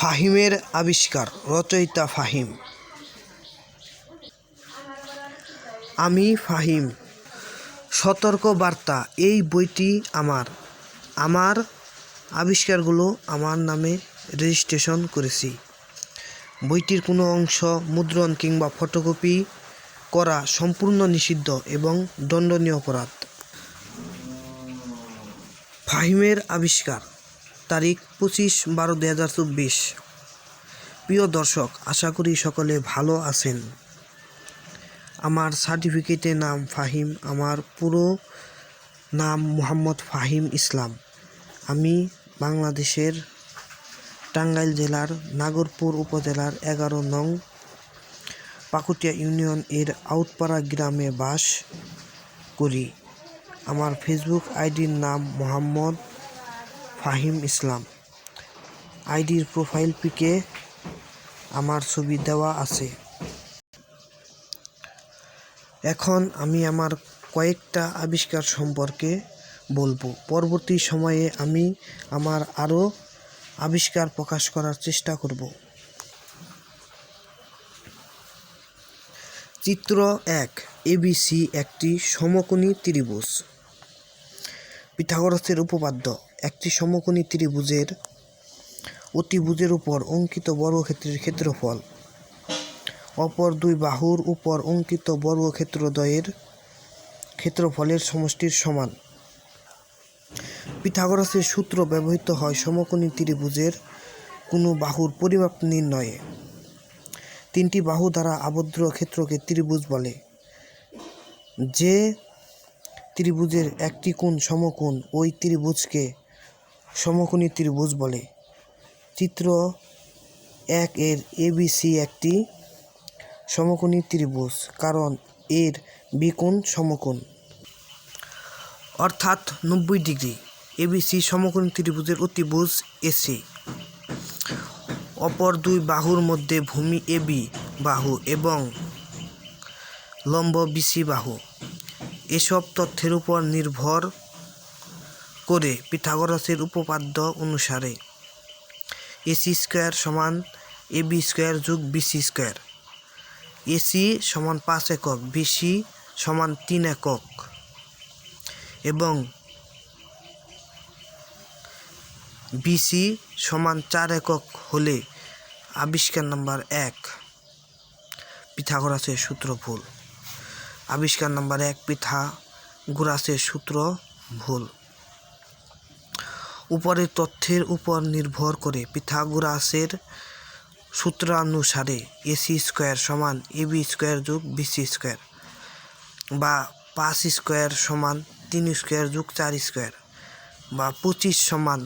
ফাহিমের আবিষ্কার, রচয়িতা ফাহিম। আমি ফাহিম। সতর্ক বার্তা এই বইটি আমার। আমার আবিষ্কারগুলো আমার নামে রেজিস্ট্রেশন করেছি। বইটির কোনো অংশ, মুদ্রণ কিংবা ফটোকপি করা সম্পূর্ণ নিষিদ্ধ এবং দণ্ডনীয় অপরাধ। ফাহিমের আবিষ্কার তারিখ পঁচিশ বারো দুই হাজার চব্বিশ। প্রিয় দর্শক, আশা করি সকলে ভালো আছেন। আমার সার্টিফিকেটে নাম ফাহিম, আমার পুরো নাম মোহাম্মদ ফাহিম ইসলাম। আমি বাংলাদেশের টাঙ্গাইল জেলার নাগরপুর উপজেলার এগারো নং পাকুটিয়া ইউনিয়ন এর আউটপাড়া গ্রামে বাস করি। আমার ফেসবুক আইডির নাম মোহাম্মদ ফাহিম ইসলাম। আইডির প্রোফাইল পিকে আমার ছবি দেওয়া আছে। এখন আমি আমার কয়েকটা আবিষ্কার সম্পর্কে বলব। পরবর্তী সময়ে আমি আমার আরও আবিষ্কার প্রকাশ করার চেষ্টা করব। চিত্র এক, এবিসি একটি সমকোণী ত্রিভুজ। পিথাগোরাসের উপপাদ্য, একটি সমকোণী ত্রিভুজের অতিভুজের উপর অঙ্কিত বর্গক্ষেত্রের ক্ষেত্রফল। অপর দুই বাহুর উপর অঙ্কিত বর্গক্ষেত্রদ্বয়ের ক্ষেত্রফলের সমষ্টির সমান। পিথাগোরাসের সূত্র ব্যবহৃত হয় সমকোণী ত্রিভুজের কোনো বাহুর পরিমাপ নির্ণয়ে। তিনটি বাহু দ্বারা আবদ্ধ ক্ষেত্রকে ত্রিভুজ বলে। যে ত্রিভুজের একটি কোণ সমকোণ, ওই ত্রিভুজকে সমকোণী ত্রিভুজ বলে। চিত্র এক এর এবিসি একটি সমকোণী ত্রিভুজ, কারণ এর বিকোণ সমকোণ। অর্থাৎ নব্বই ডিগ্রি এবিসি সমকোণী ত্রিভুজের অতিভুজ এসি অপর দুই বাহুর মধ্যে ভূমি এবি বাহু এবং লম্ব বিসি বাহু। এসব তথ্যের উপর নির্ভর করে পিথাগোরাসের উপপাদ্য অনুসারে এসি স্কোয়ার সমান এবি স্কোয়ার যোগ বিসি স্কোয়ার। এসি সমান পাঁচ একক বিসি সমান তিন একক এবং বিসি সমান চার একক হলে আবিষ্কার নাম্বার এক, পিথাগোরাসের সূত্র ভুল আবিষ্কার নাম্বার এক পিথাগোরাসের সূত্র ভুল। উপরের তথ্যের উপর নির্ভর করে পিথাগোরাসের সূত্রানুসারে এসি স্কোয়ার সমান এবি স্কোয়ার যোগ বিসি স্কোয়ার বা পাঁচ স্কোয়ার সমান তিন স্কোয়ার যোগ চার স্কোয়ার বা পঁচিশ সমান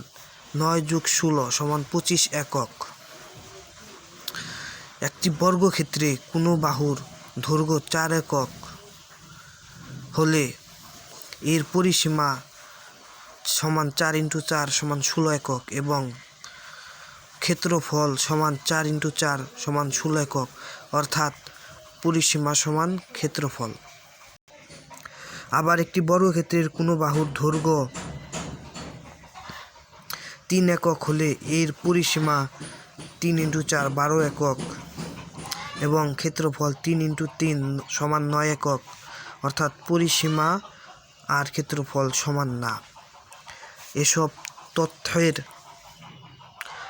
নয় যোগ ষোলো সমান পঁচিশ একক। একটি বর্গক্ষেত্রে কোনো বাহুর দৈর্ঘ্য চার একক হলে এর পরিসীমা সমান চার ইন্টু চার সমান ষোলো একক এবং ক্ষেত্রফল সমান চার ইন্টু চার সমান ষোলো একক, অর্থাৎ পরিসীমা সমান ক্ষেত্রফল। আবার একটি বর্গক্ষেত্রের কোনো বাহুর দৈর্ঘ্য তিন একক হলে এর পরিসীমা তিন ইন্টু চার বারো একক এবং ক্ষেত্রফল তিন ইন্টু তিন সমান নয় একক। অর্থাৎ পরিসীমা আর ক্ষেত্রফল সমান না। এসব তথ্যের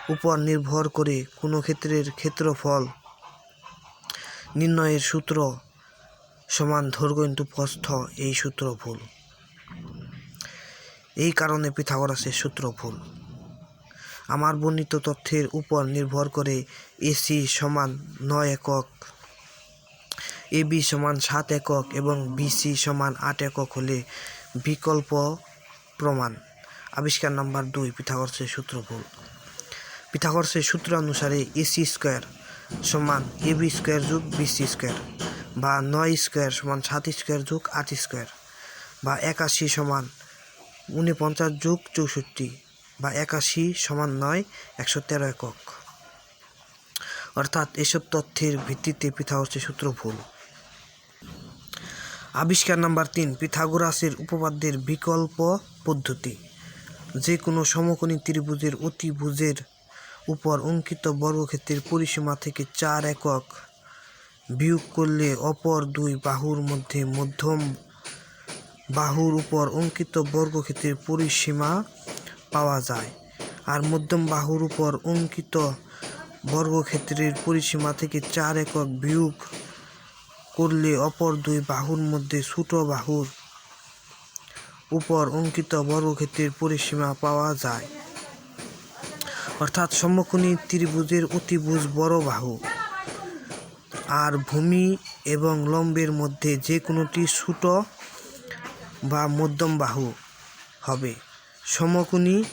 উপর নির্ভর করে কোনো ক্ষেত্রের ক্ষেত্রফল নির্ণয়ের সূত্র সমান দৈর্ঘ্য ইন্টু প্রস্থ এই সূত্র ভুল এই কারণে পিথাগোরাসের সূত্র ভুল আমার বর্ণিত তথ্যের উপর নির্ভর করে এসি সমান নয় একক এবি সমান সাত একক এবং বিসি সমান আট একক হলে বিকল্প প্রমাণ। আবিষ্কার নাম্বার দুই, পিথাগোরাসের সূত্র ভুল পিথাগোরাসের সূত্র অনুসারে এসি স্কোয়ার সমান এবি স্কোয়ার যোগ বিসি স্কোয়ার বা নয় স্কোয়ার সমান সাত স্কোয়ার যোগ আট স্কোয়ার বা একাশি সমান উনপঞ্চাশ যোগ চৌষট্টি বা একাশি সমান নয় একশো তেরো একক। অর্থাৎ এসব তথ্যের ভিত্তিতে পিথাগোরাসের সূত্র ভুল আবিষ্কার নাম্বার তিন, পিথাগোরাসের উপপাদ্যের বিকল্প পদ্ধতি। যে কোনো সমকোণী ত্রিভুজের অতিভুজের উপর অঙ্কিত বর্গক্ষেত্রের পরিসীমা থেকে চার একক বিয়োগ করলে অপর দুই বাহুর মধ্যে মধ্যম বাহুর উপর অঙ্কিত বর্গক্ষেত্রের পরিসীমা পাওয়া যায়। আর মধ্যম বাহুর উপর অঙ্কিত বর্গক্ষেত্রের পরিসীমা থেকে চার একক বিয়োগ করলে অপর দুই বাহুর মধ্যে ছোট বাহুর উপর অঙ্কিত বর্গক্ষেত্রের পরিসীমা পাওয়া যায়। অর্থাৎ সমকোণী ত্রিভুজের অতিভুজ বড় বাহু। আর ভূমি এবং লম্বের মধ্যে যে কোনোটি ছোট বা মধ্যম বাহু হবে। সমকোণী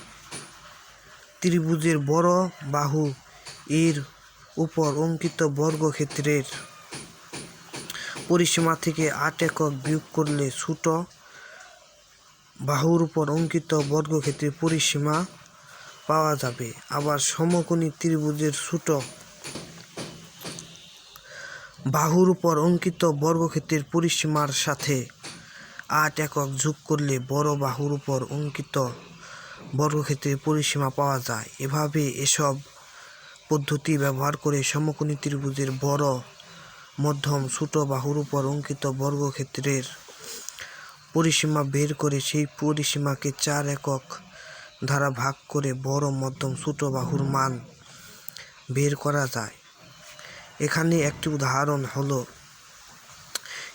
ত্রিভুজের বড় বাহু এর উপর অঙ্কিত বর্গক্ষেত্রের পরিসীমা থেকে আট একক বিয়োগ করলে ছোট বাহুর উপর অঙ্কিত বর্গক্ষেত্রের পরিসীমা পাওয়া যাবে। আবার সমকোণী ত্রিভুজের ছোট বাহুর উপর অঙ্কিত বর্গক্ষেত্রের পরিসীমার সাথে আট একক যোগ করলে বড় বাহুর উপর অঙ্কিত বর্গক্ষেত্রের পরিসীমা পাওয়া যায়। এভাবে এসব পদ্ধতি ব্যবহার করে সমকোণী ত্রিভুজের বড় মধ্যম, ছোট বাহুর উপর অঙ্কিত বর্গক্ষেত্রের পরিসীমা বের করে সেই পরিসীমাকে চার একক দ্বারা ভাগ করে বড়, মধ্যম, ছোট বাহুর মান বের করা যায়। এখানে একটি উদাহরণ হলো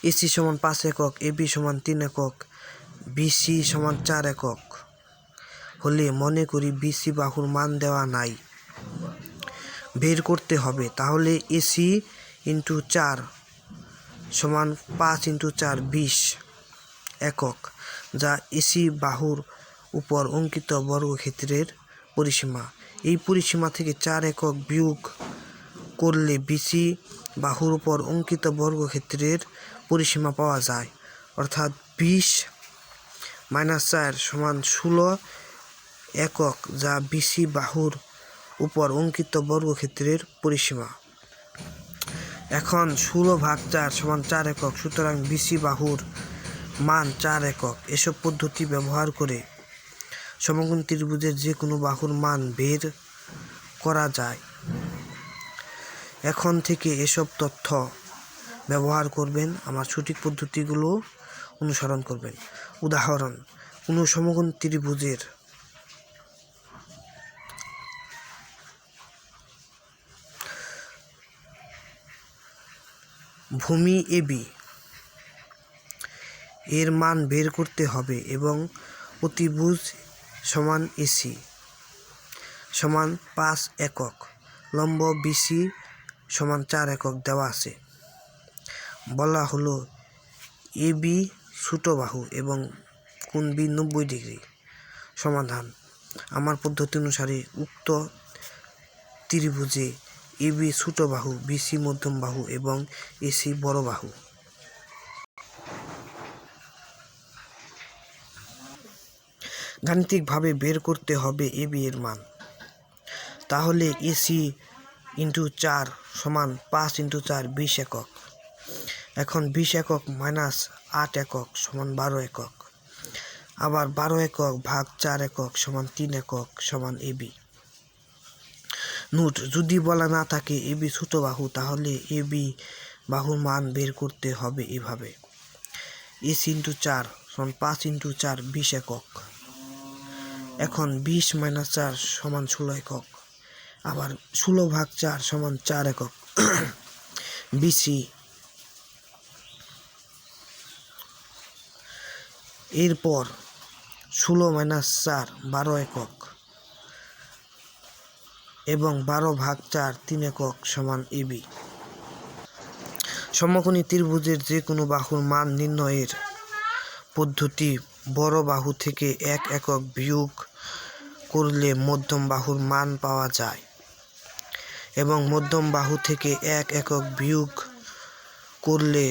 এসি সমান পাঁচ একক এবি সমান তিন একক বিসি সমান চার একক। হলে মনে করি বিসি বাহুর মান দেওয়া নাই। বের করতে হবে। তাহলে এসি ইন্টু চার সমান পাঁচ ইন্টু চার বিশ একক, যা এসি বাহুর উপর অঙ্কিত বর্গক্ষেত্রের পরিসীমা। এই পরিসীমা থেকে চার একক বিয়োগ করলে বিসি বাহুর উপর অঙ্কিত বর্গক্ষেত্রের পরিসীমা পাওয়া যায়। অর্থাৎ বিশ মাইনাস চার সমান ষোলো একক, যা বিসি বাহুর উপর অঙ্কিত বর্গক্ষেত্রের পরিসীমা। এখন ষোলো ভাগ চার সমান চার একক, সুতরাং বিসি বাহুর মান চার একক। এসব পদ্ধতি ব্যবহার করে সমকোণ ত্রিভুজের যে কোনো বাহুর মান বের করা যায়। এখন থেকে এসব তথ্য ব্যবহার করবেন, আমার সঠিক পদ্ধতিগুলো অনুসরণ করবেন। উদাহরণ, কোনো সমকোণ ত্রিভুজের ভূমি এবি এর মান বের করতে হবে এবং অতিভুজ সমান এসি সমান পাঁচ একক। লম্ব বিসি সমান চার একক দেওয়া আছে। বলা হলো এ বি ছোট বাহু এবং কোন বি নব্বই ডিগ্রি। সমাধান। আমার পদ্ধতি অনুসারে উক্ত ত্রিভুজে এ বি ছোট বাহু বিসি মধ্যম বাহু এবং এসি বড় বাহু। গাণিতিকভাবে বের করতে হবে এ বি এর মান। তাহলে এসি ইন্টু চার সমান পাঁচ ইন্টু চার বিশ একক। এখন বিশ একক মাইনাস আট একক সমান বারো একক। আবার বারো একক ভাগ চার একক সমান তিন একক সমান এবি নোট যদি বলা না থাকে এবি ছোট বাহু, তাহলে এবি বাহুর মান বের করতে হবে এভাবে। এস ইন্টু চার সমান পাঁচ ইন্টু চার বিশ একক। এখন বিশ মাইনাস চার সমান ষোলো একক। আবার ষোলো ভাগ চার সমান চার একক। বিসি এরপর ষোলো মাইনাস চার বারো একক। এবং বারো ভাগ চার তিন একক সমান এবি সমকোণী ত্রিভুজের যে কোনো বাহুর মান নির্ণয়ের পদ্ধতি বড় বাহু থেকে এক একক বিয়োগ করলে মধ্যম বাহুর মান পাওয়া যায় এবং মধ্যম বাহু থেকে এক একক বিয়োগ করলে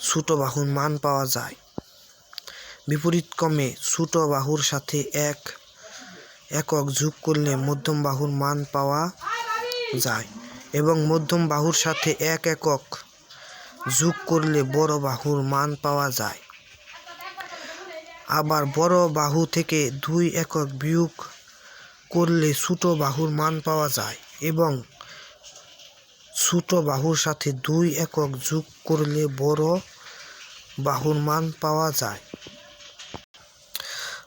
ছোট বাহুর মান পাওয়া যায়। বিপরীতক্রমে ছোট বাহুর সাথে এক একক যোগ করলে মধ্যম বাহুর মান পাওয়া যায় এবং মধ্যম বাহুর সাথে এক একক যোগ করলে বড় বাহুর মান পাওয়া যায়। আবার বড় বাহু থেকে দুই একক বিয়োগ করলে ছোট বাহুর মান পাওয়া যায় এবং ছোট বাহুর সাথে দুই একক যোগ করলে বড় বাহুর মান পাওয়া যায়।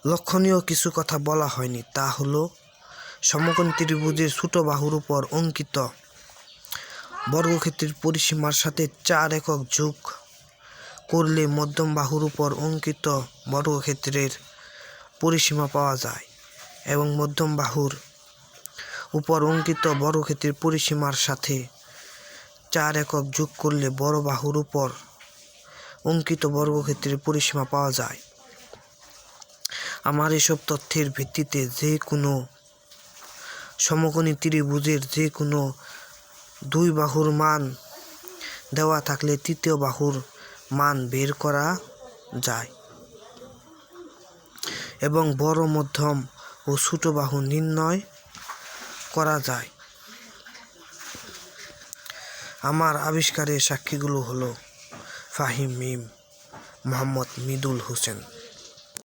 লক্ষণীয় কিছু কথা বলা হয়নি, তা হলো সমকোণ ত্রিভুজের ছোট বাহুর উপর অঙ্কিত বর্গক্ষেত্রের পরিসীমার সাথে চার একক যোগ করলে মধ্যম বাহুর উপর অঙ্কিত বর্গক্ষেত্রের পরিসীমা পাওয়া যায় এবং মধ্যম বাহুর উপর অঙ্কিত বর্গক্ষেত্রের পরিসীমার সাথে চার একক যোগ করলে বড় বাহুর উপর অঙ্কিত বর্গক্ষেত্রের পরিসীমা পাওয়া যায়। আমার এসব তথ্যের ভিত্তিতে যে কোনো সমকোণী ত্রিভুজের যে কোনো দুই বাহুর মান দেওয়া থাকলে তৃতীয় বাহুর মান বের করা যায়। এবং বড়, মধ্যম ও ছোট বাহু নির্ণয় করা যায়। আমার আবিষ্কারের সাক্ষীগুলো হলো ফাহিম মিম, মোহাম্মদ মিদুল হোসেন।